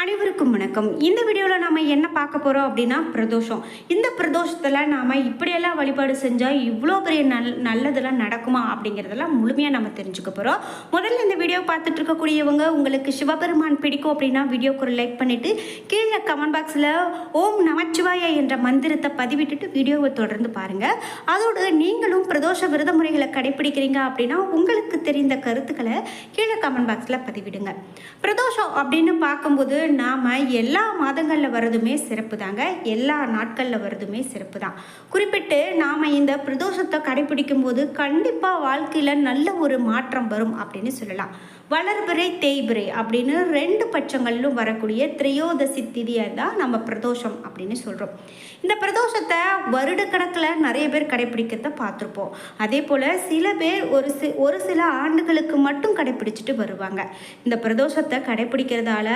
அனைவருக்கும் வணக்கம். இந்த வீடியோவில் நாம் என்ன பார்க்க போகிறோம் அப்படின்னா பிரதோஷம். இந்த பிரதோஷத்தில் நாம் இப்படியெல்லாம் வழிபாடு செஞ்சால் இவ்வளோ பெரிய நல் நல்லதெல்லாம் நடக்குமா அப்படிங்கிறதெல்லாம் முழுமையாக நம்ம தெரிஞ்சுக்க போகிறோம் முதல்ல இந்த வீடியோ பார்த்துட்டு இருக்கக்கூடியவங்க உங்களுக்கு சிவபெருமான் பிடிக்கும் அப்படின்னா வீடியோக்கு ஒரு லைக் பண்ணிவிட்டு கீழே கமெண்ட் பாக்ஸில் ஓம் நமச்சிவாய என்ற மந்திரத்தை பதிவிட்டுட்டு வீடியோவை தொடர்ந்து பாருங்கள் அதோடு நீங்களும் பிரதோஷ விரத முறைகளை கடைபிடிக்கிறீங்க அப்படின்னா உங்களுக்கு தெரிந்த கருத்துக்களை கீழே கமெண்ட் பாக்ஸில் பதிவிடுங்க. பிரதோஷம் அப்படின்னு பார்க்கும்போது நாம் எல்லா மாதங்களில் வர்றதுமே சிறப்பு தாங்க எல்லா நாட்களில் வர்றதுமே சிறப்பு தான் குறிப்பிட்டு நாம் இந்த பிரதோஷத்தை கடைபிடிக்கும் போது கண்டிப்பாக வாழ்க்கையில் நல்ல ஒரு மாற்றம் வரும் அப்படின்னு சொல்லலாம். வளர்பிறை தேய்பிறை அப்படின்னு ரெண்டு பட்சங்களிலும் வரக்கூடிய திரையோதசி திதியை தான் நம்ம பிரதோஷம் அப்படின்னு சொல்கிறோம் இந்த பிரதோஷத்தை வருடக்கணக்கில் நிறைய பேர் கடைபிடிக்கிறத பார்த்துருப்போம். அதே போல் சில பேர் ஒரு சி ஒரு சில ஆண்டுகளுக்கு மட்டும் கடைபிடிச்சிட்டு வருவாங்க. இந்த பிரதோஷத்தை கடைபிடிக்கிறதால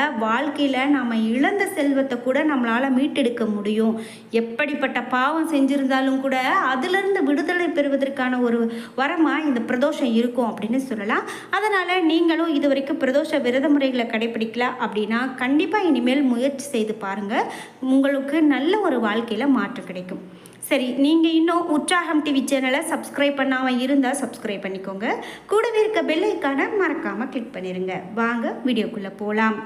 வாழ்க்கையில் நாம் இழந்த செல்வத்தை கூட நம்மளால் மீட்டெடுக்க முடியும். எப்படிப்பட்ட பாவம் செஞ்சுருந்தாலும் கூட அதிலிருந்து விடுதலை பெறுவதற்கான ஒரு வரமாக இந்த பிரதோஷம் இருக்கும் அப்படின்னு சொல்லலாம். அதனால் நீங்களும் இது வரைக்கும் பிரதோஷ விரத முறைகளை கடைபிடிக்கல அப்படின்னா கண்டிப்பாக இனிமேல் முயற்சி செய்து பாருங்கள் உங்களுக்கு நல்ல ஒரு வாழ்க்கையில் மாற்றம் கிடைக்கும். சரி நீங்கள் இன்னும் உற்சாகம் டிவி சேனலை சப்ஸ்கிரைப் பண்ணாமல் இருந்தால் சப்ஸ்கிரைப் பண்ணிக்கோங்க. கூடவே இருக்க பெல்லைக்கான மறக்காமல் கிளிக் பண்ணிடுங்க வாங்க வீடியோக்குள்ளே போகலாம்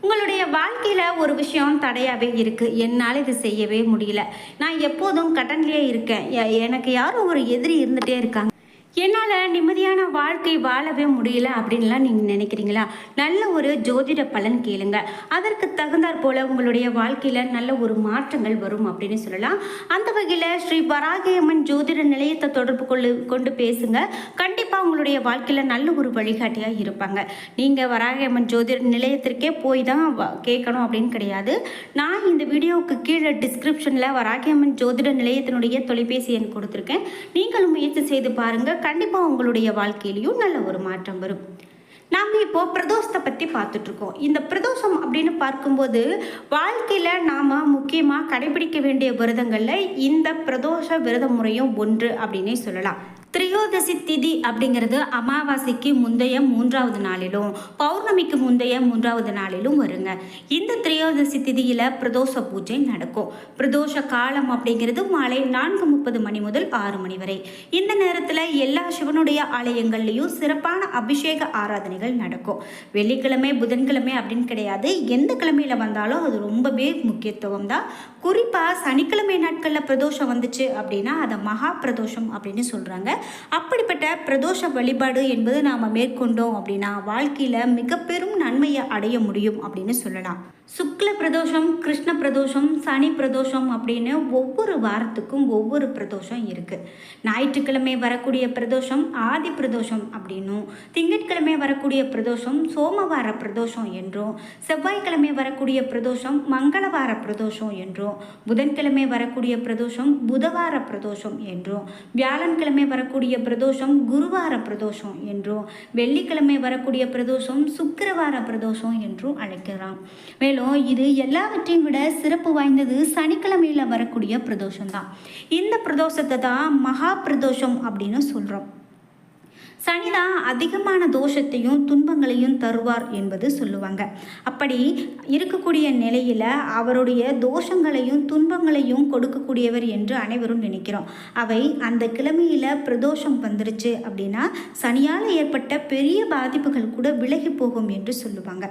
உங்களுடைய வாழ்க்கையில் ஒரு விஷயம் தடையாகவே இருக்குது என்னால் இது செய்யவே முடியல. நான் எப்போதும் கடன்லேயே இருக்கேன். எ- எனக்கு யாரும் ஒரு எதிரி இருந்துகிட்டே இருக்காங்க. என்னால் நிம்மதியான வாழ்க்கை வாழவே முடியல அப்படின்லாம் நீங்கள் நினைக்கிறீங்களா? நல்ல ஒரு ஜோதிட பலன் கேளுங்க. அதற்கு தகுந்தாற் போல் உங்களுடைய வாழ்க்கையில் நல்ல ஒரு மாற்றங்கள் வரும் அப்படின்னு சொல்லலாம். அந்த வகையில் ஸ்ரீ வராகியம்மன் ஜோதிட நிலையத்தை தொடர்பு கொள்ளு கொண்டு பேசுங்க. கண்டிப்பாக உங்களுடைய வாழ்க்கையில் நல்ல ஒரு வழிகாட்டியாக இருப்பாங்க. நீங்கள் வராகியம்மன் ஜோதிட நிலையத்திற்கே போய் தான் வ- கேட்கணும் அப்படின்னு கிடையாது. நான் இந்த வீடியோவுக்கு கீழே டிஸ்கிரிப்ஷனில் வராகியம்மன் ஜோதிட நிலையத்தினுடைய தொலைபேசி எண் கொடுத்துருக்கேன். நீங்களும் முயற்சி செய்து பாருங்கள் கண்டிப்பாக உங்களுடைய வாழ்க்கையிலையும் நல்ல ஒரு மாற்றம் வரும். நாம் இப்போ பிரதோஷத்தை பற்றி பார்த்துட்ருக்கோம் இந்த பிரதோஷம் அப்படின்னு பார்க்கும்போது வாழ்க்கையில் நாம் முக்கியமாக கடைபிடிக்க வேண்டிய விரதங்களில் இந்த பிரதோஷ விரத முறையும் ஒன்று அப்படின்னே சொல்லலாம். திரியோதசி திதி அப்படிங்கிறது அமாவாசைக்கு முந்தைய மூன்றாவது நாளிலும் பௌர்ணமிக்கு முந்தைய மூன்றாவது நாளிலும் வருங்க. இந்த திரியோதசி திதியில் பிரதோஷ பூஜை நடக்கும். பிரதோஷ காலம் அப்படிங்கிறது மாலை நான்கு முப்பது மணி முதல் ஆறு மணி வரை. இந்த நேரத்தில் எல்லா சிவனுடைய ஆலயங்கள்லையும் சிறப்பான அபிஷேக ஆராதனைகள் நடக்கும். வெள்ளிக்கிழமை புதன்கிழமை அப்படின்னு கிடையாது. எந்த கிழமையில வந்தாலும் அது ரொம்பவே முக்கியத்துவம் தான். குறிப்பாக சனிக்கிழமை நாட்களில் பிரதோஷம் வந்துச்சு அப்படின்னா அதை மகா பிரதோஷம் அப்படின்னு சொல்கிறாங்க அப்படிப்பட்ட பிரதோஷ வழிபாடு என்பது நாம் மேற்கொண்டோம் அப்படின்னா வாழ்க்கையில் மிக பெரும் நன்மையை அடைய முடியும் அப்படின்னு சொல்லலாம். சுக்ல பிரதோஷம் கிருஷ்ண பிரதோஷம் சனி பிரதோஷம் அப்படின்னு ஒவ்வொரு வாரத்துக்கும் ஒவ்வொரு பிரதோஷம் இருக்குது ஞாயிற்றுக்கிழமை வரக்கூடிய பிரதோஷம் ஆதி பிரதோஷம் அப்படின்னும் திங்கட்கிழமை வரக்கூடிய பிரதோஷம் சோமவார பிரதோஷம் என்றும் செவ்வாய்க்கிழமை வரக்கூடிய பிரதோஷம் மங்களவார பிரதோஷம் என்றும் புதன்கிழமை வரக்கூடிய பிரதோஷம் புதவார பிரதோஷம் என்றும் வியாழன்கிழமை வரக்கூடிய பிரதோஷம் குருவார பிரதோஷம் என்றும் வெள்ளிக்கிழமை வரக்கூடிய பிரதோஷம் சுக்கரவார பிரதோஷம் என்றும் அழைக்கலாம். மேலும் இது எல்லாவற்றையும் விட சிறப்பு வாய்ந்தது சனிக்கிழமையில் வரக்கூடிய பிரதோஷம் தான் இந்த பிரதோஷத்தை தான் மகா பிரதோஷம் அப்படின்னு சொல்கிறோம் சனிதான் அதிகமான தோஷத்தையும் துன்பங்களையும் தருவார் என்பது சொல்லுவாங்க. அப்படி இருக்கக்கூடிய நிலையில் அவருடைய தோஷங்களையும் துன்பங்களையும் கொடுக்கக்கூடியவர் என்று அனைவரும் நினைக்கிறோம். அவை அந்த கிழமையில் பிரதோஷம் வந்துருச்சு அப்படின்னா சனியால் ஏற்பட்ட பெரிய பாதிப்புகள் கூட விலகி போகும் என்று சொல்லுவாங்க.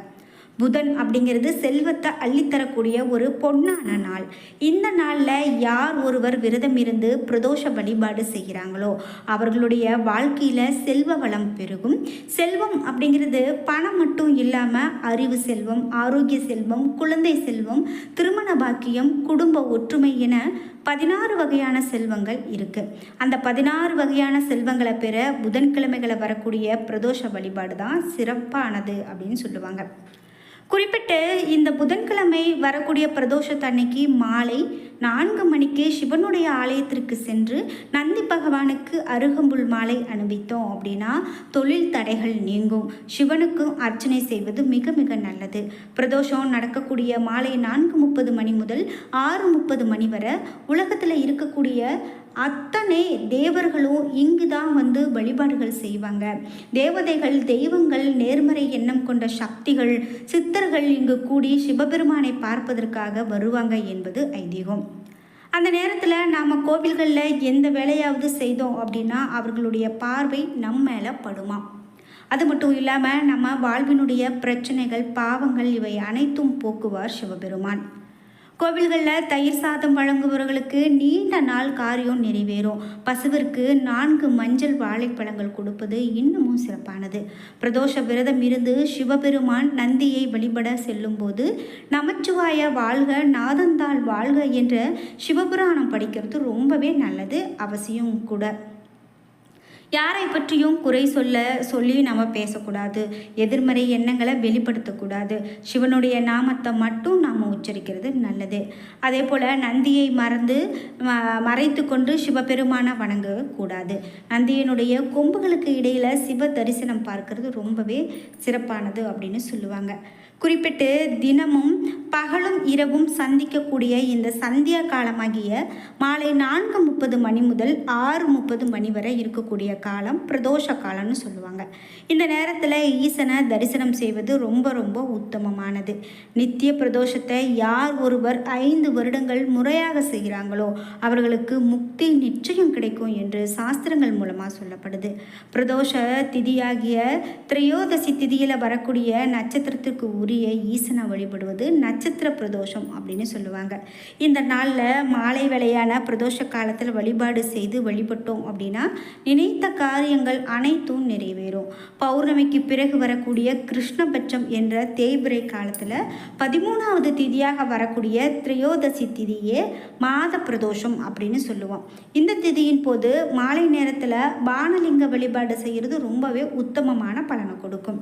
புதன் அப்படிங்கிறது செல்வத்தை அள்ளித்தரக்கூடிய ஒரு பொன்னான நாள். இந்த நாளில் யார் ஒருவர் விரதம் இருந்து பிரதோஷ வழிபாடு செய்கிறாங்களோ அவர்களுடைய வாழ்க்கையில் செல்வ வளம் பெருகும். செல்வம் அப்படிங்கிறது பணம் மட்டும் இல்லாமல் அறிவு செல்வம் ஆரோக்கிய செல்வம் குழந்தை செல்வம் திருமண பாக்கியம் குடும்ப ஒற்றுமை என பதினாறு வகையான செல்வங்கள் இருக்குது அந்த பதினாறு வகையான செல்வங்களை பெற புதன்கிழமைகளை வரக்கூடிய பிரதோஷ வழிபாடு தான் சிறப்பானது அப்படின்னு சொல்லுவாங்க. குறிப்பிட்டு இந்த புதன்கிழமை வரக்கூடிய பிரதோஷத்தன்னைக்கு மாலை நான்கு மணிக்கு சிவனுடைய ஆலயத்திற்கு சென்று நந்தி பகவானுக்கு அருகம்புல் மாலை அனுப்பித்தோம் அப்படின்னா தொழில் தடைகள் நீங்கும். சிவனுக்கும் அர்ச்சனை செய்வது மிக மிக நல்லது. பிரதோஷம் நடக்கக்கூடிய மாலை நான்கு முப்பது மணி முதல் ஆறு முப்பது மணி வரை உலகத்தில் இருக்கக்கூடிய அத்தனை தேவர்களும் இங்கு தான் வந்து வழிபாடுகள் செய்வாங்க. தேவதைகள் தெய்வங்கள் நேர்மறை எண்ணம் கொண்ட சக்திகள் சித்தர்கள் இங்கு கூடி சிவபெருமானை பார்ப்பதற்காக வருவாங்க என்பது ஐதீகம். அந்த நேரத்தில் நாம் கோவில்களில் எந்த வேலையாவது செய்தோம் அப்படின்னா அவர்களுடைய பார்வை நம் மேலே படுமா? அது மட்டும் இல்லாமல் நம்ம வாழ்வினுடைய பிரச்சனைகள் பாவங்கள் இவை அனைத்தும் போக்குவார் சிவபெருமான். கோவில்களில் தயிர் சாதம் வழங்குபவர்களுக்கு நீண்ட நாள் காரியம் நிறைவேறும். பசுவிற்கு நான்கு மஞ்சள் வாழைப்பழங்கள் கொடுப்பது இன்னமும் சிறப்பானது. பிரதோஷ விரதம் இருந்து சிவபெருமான் நந்தியை வழிபட செல்லும்போது நமச்சிவாய வாழ்க நாதந்தாள் வாழ்க என்ற சிவபுராணம் படிக்கிறது ரொம்பவே நல்லது. அவசியம் கூட. யாரை பற்றியும் குறை சொல்ல சொல்லி நம்ம பேசக்கூடாது. எதிர்மறை எண்ணங்களை வெளிப்படுத்தக்கூடாது. சிவனுடைய நாமத்தை மட்டும் நாம் உச்சரிக்கிறது நல்லது. அதே போல் நந்தியை மறந்து ம- மறைத்து கொண்டு சிவபெருமான வணங்கக்கூடாது. நந்தியினுடைய கொம்புகளுக்கு இடையில் சிவ தரிசனம் பார்க்கறது ரொம்பவே சிறப்பானது அப்படின்னு சொல்லுவாங்க. குறிப்பிட்டு தினமும் பகலும் இரவும் சந்திக்கக்கூடிய இந்த சந்தியா காலமாகிய மாலை நான்கு முப்பது மணி முதல் ஆறு முப்பது மணி வரை இருக்கக்கூடிய காலம் பிரதோஷ காலம்னு சொல்லுவாங்க. இந்த நேரத்தில் ஈசனை தரிசனம் செய்வது ரொம்ப ரொம்ப உத்தமமானது. நித்திய பிரதோஷத்தை யார் ஒருவர் ஐந்து வருடங்கள் முறையாக செய்கிறாங்களோ அவர்களுக்கு முக்தி நிச்சயம் கிடைக்கும் என்று சாஸ்திரங்கள் மூலமாக சொல்லப்படுது. பிரதோஷ திதியாகிய திரையோதசி திதியில் வரக்கூடிய நட்சத்திரத்திற்கு உரிய ஈசனை வழிபடுவது நட்சத்திர பிரதோஷம் அப்படின்னு சொல்லுவாங்க. இந்த நாளில் மாலை வேளையான பிரதோஷ காலத்தில் வழிபாடு செய்து வழிபட்டோம் அப்படின்னா நினைத்த காரியங்கள் அனைத்தும் நிறைவேறும். பௌர்ணமிக்கு பிறகு வரக்கூடிய கிருஷ்ணபட்சம் என்ற தேய்பிரை காலத்தில் பதிமூணாவது திதியாக வரக்கூடிய திரையோதசி திதியே மாத பிரதோஷம் அப்படின்னு சொல்லுவோம். இந்த திதியின் போது மாலை நேரத்தில் பானலிங்க வழிபாடு செய்கிறது ரொம்பவே உத்தமமான பலனை கொடுக்கும்.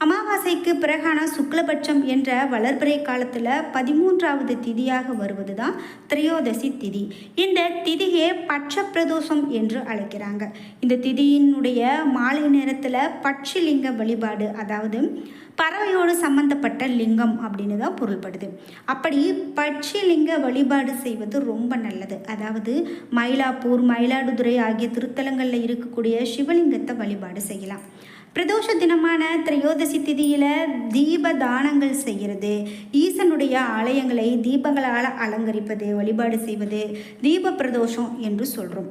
அமாவாசைக்கு பிறகான சுக்லபட்சம் என்ற வளர்பிறை காலத்தில் பதிமூன்றாவது திதியாக வருவது தான் திரையோதசி திதி. இந்த திதியே பட்ச பிரதோஷம் என்று அழைக்கிறாங்க. இந்த திதியினுடைய மாலை நேரத்தில் பட்சிலிங்க வழிபாடு அதாவது பறவையோடு சம்பந்தப்பட்ட லிங்கம் அப்படின்னு தான் பொருள்படுது. அப்படி பட்சிலிங்க வழிபாடு செய்வது ரொம்ப நல்லது. அதாவது மயிலாப்பூர் மயிலாடுதுறை ஆகிய திருத்தலங்களில் இருக்கக்கூடிய சிவலிங்கத்தை வழிபாடு செய்யலாம். பிரதோஷ தினமான திரையோதசி திதியில் தீப தானங்கள் செய்கிறது. ஈசனுடைய ஆலயங்களை தீபங்களால் அலங்கரிப்பது வழிபாடு செய்வது தீப பிரதோஷம் என்று சொல்கிறோம்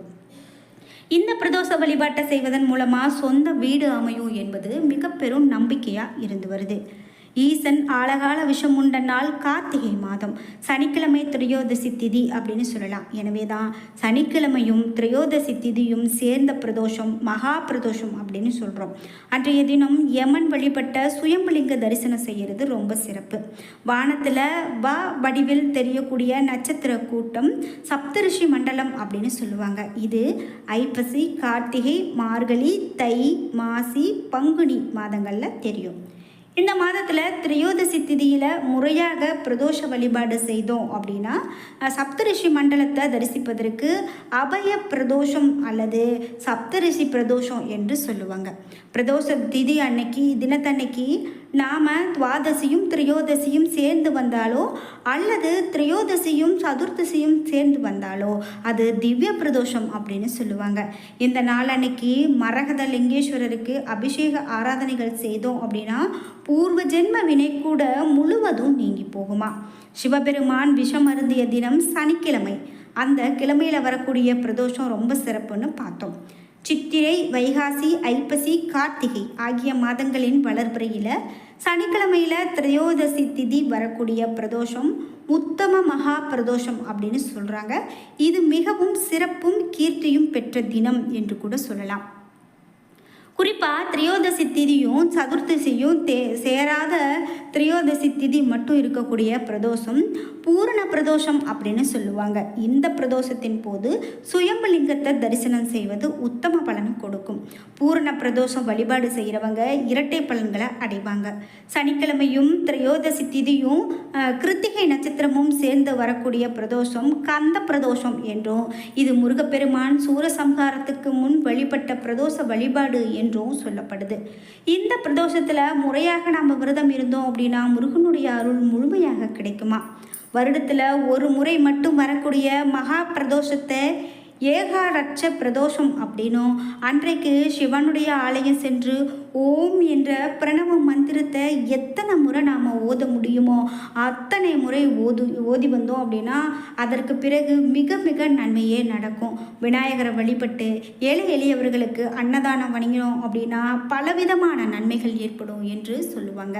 இந்த பிரதோஷ வழிபாட்டை செய்வதன் மூலமாக சொந்த வீடு அமையும் என்பது மிக பெரும் நம்பிக்கையாக இருந்து வருது. ஈசன் ஆழகால விஷம் உண்ட நாள் கார்த்திகை மாதம். சனிக்கிழமை திரையோதசி திதி அப்படின்னு சொல்லலாம். எனவே தான் சனிக்கிழமையும் திரையோதசி திதியும் சேர்ந்த பிரதோஷம் மகா பிரதோஷம் அப்படின்னு சொல்கிறோம் அன்றைய தினம் யமன் வழிபட்ட சுயம்பலிங்க தரிசனம் செய்கிறது ரொம்ப சிறப்பு. வானத்தில் வ வடிவில் தெரியக்கூடிய நட்சத்திர கூட்டம் சப்தரிஷி மண்டலம் அப்படின்னு சொல்லுவாங்க. இது ஐப்பசி கார்த்திகை மார்கழி தை மாசி பங்குனி மாதங்களில் தெரியும். இந்த மாதத்தில் திரையோதசி திதியில் முறையாக பிரதோஷ வழிபாடு செய்தோம் அப்படின்னா சப்தரிஷி மண்டலத்தை தரிசிப்பதற்கு அபய பிரதோஷம் அல்லது சப்தரிஷி பிரதோஷம் என்று சொல்லுவாங்க. பிரதோஷ திதி அன்னைக்கு தினத்தன்னைக்கு நாம் துவாதசியும் திரையோதசியும் சேர்ந்து வந்தாலோ அல்லது திரையோதசியும் சதுர்த்தசியும் சேர்ந்து வந்தாலோ அது திவ்ய பிரதோஷம் அப்படின்னு சொல்லுவாங்க. இந்த நாளன்னைக்கு மரகத லிங்கேஸ்வரருக்கு அபிஷேக ஆராதனைகள் செய்தோம் அப்படின்னா பூர்வ ஜென்ம வினை கூட முழுவதும் நீங்கி போகுமா. சிவபெருமான் விஷம் அருந்திய தினம் சனிக்கிழமை. அந்த கிழமையில் வரக்கூடிய பிரதோஷம் ரொம்ப சிறப்புன்னு பார்த்தோம். சித்திரை வைகாசி ஐப்பசி கார்த்திகை ஆகிய மாதங்களின் வளர்பிறையில் சனிக்கிழமையில் திரையோதசி திதி வரக்கூடிய பிரதோஷம் உத்தம மகா பிரதோஷம் அப்படின்னு சொல்கிறாங்க இது மிகவும் சிறப்பும் கீர்த்தியும் பெற்ற தினம் என்று கூட சொல்லலாம். குறிப்பாக திரையோதசி திதியும் சதுர்த்தசியும் தே சேராத திரையோதசி திதி மட்டும் இருக்கக்கூடிய பிரதோஷம் பூரண பிரதோஷம் அப்படின்னு சொல்லுவாங்க. இந்த பிரதோஷத்தின் போது சுயம்பலிங்கத்தை தரிசனம் செய்வது உத்தம பலன் கொடுக்கும். பூரண பிரதோஷம் வழிபாடு செய்கிறவங்க இரட்டை பலன்களை அடைவாங்க. சனிக்கிழமையும் திரையோதசி திதியும் கிருத்திகை நட்சத்திரமும் சேர்ந்து வரக்கூடிய பிரதோஷம் கந்த பிரதோஷம் என்றும் இது முருகப்பெருமான் சூரசம்ஹாரத்துக்கு முன் வழிபட்ட பிரதோஷ வழிபாடு என்றும் சொல்லப்படுது. இந்த பிரதோஷத்தில் முறையாக நாம் விரதம் இருந்தோம் அப்படின்னா முருகனுடைய அருள் முழுமையாக கிடைக்குமா? வருடத்தில் ஒரு முறை மட்டும் வரக்கூடிய மகா பிரதோஷத்தை ஏகாரட்ச பிரதோஷம் அப்படின்னும் அன்றைக்கு சிவனுடைய ஆலயம் சென்று ஓம் என்ற பிரணவ மந்திரத்தை எத்தனை முறை நாம் ஓத முடியுமோ அத்தனை முறை ஓது ஓதி வந்தோம் அப்படின்னா அதற்கு பிறகு மிக மிக நன்மையே நடக்கும். விநாயகரை வழிபட்டு ஏழை எளியவர்களுக்கு அன்னதானம் வணங்கினோம் அப்படின்னா பலவிதமான நன்மைகள் ஏற்படும் என்று சொல்லுவாங்க.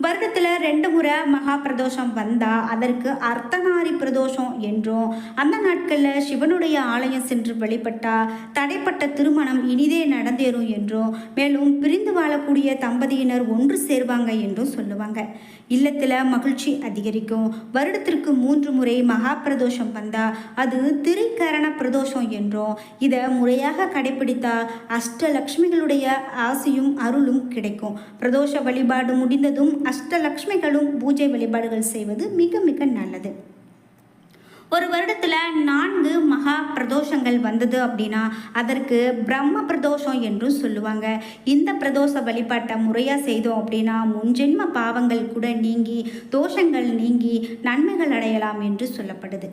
வருடத்தில் ரெண்டு முறை மகா பிரதோஷம் வந்தால் அதற்கு அர்த்தநாரி பிரதோஷம் என்றும் அந்த நாட்களில் சிவனுடைய ஆலயம் சென்று வழிபட்டால் தடைப்பட்ட திருமணம் இனிதே நடந்தேறும் என்றும் மேலும் பிரிந்து வாழக்கூடிய தம்பதியினர் ஒன்று சேர்வாங்க என்றும் சொல்லுவாங்க. இல்லத்தில் மகிழ்ச்சி அதிகரிக்கும். வருடத்திற்கு மூன்று முறை மகா பிரதோஷம் வந்தால் அது திரிகரண பிரதோஷம் என்றும் இதை முறையாக கடைபிடித்தால் அஷ்டலக்ஷ்மிகளுடைய ஆசையும் அருளும் கிடைக்கும். பிரதோஷ வழிபாடு முடிந்ததும் அஷ்டலக்ஷ்மிகளும் பூஜை வழிபாடுகள் செய்வது மிக மிக நல்லது. ஒரு வருடத்தில் நான்கு மகா பிரதோஷங்கள் வந்தது அப்படின்னா அதற்கு பிரம்ம பிரதோஷம் என்றும் சொல்லுவாங்க. இந்த பிரதோஷ வழிபாட்டை முறையாக செய்தோம் அப்படின்னா முன்ஜென்ம பாவங்கள் கூட நீங்கி தோஷங்கள் நீங்கி நன்மைகள் அடையலாம் என்று சொல்லப்படுது.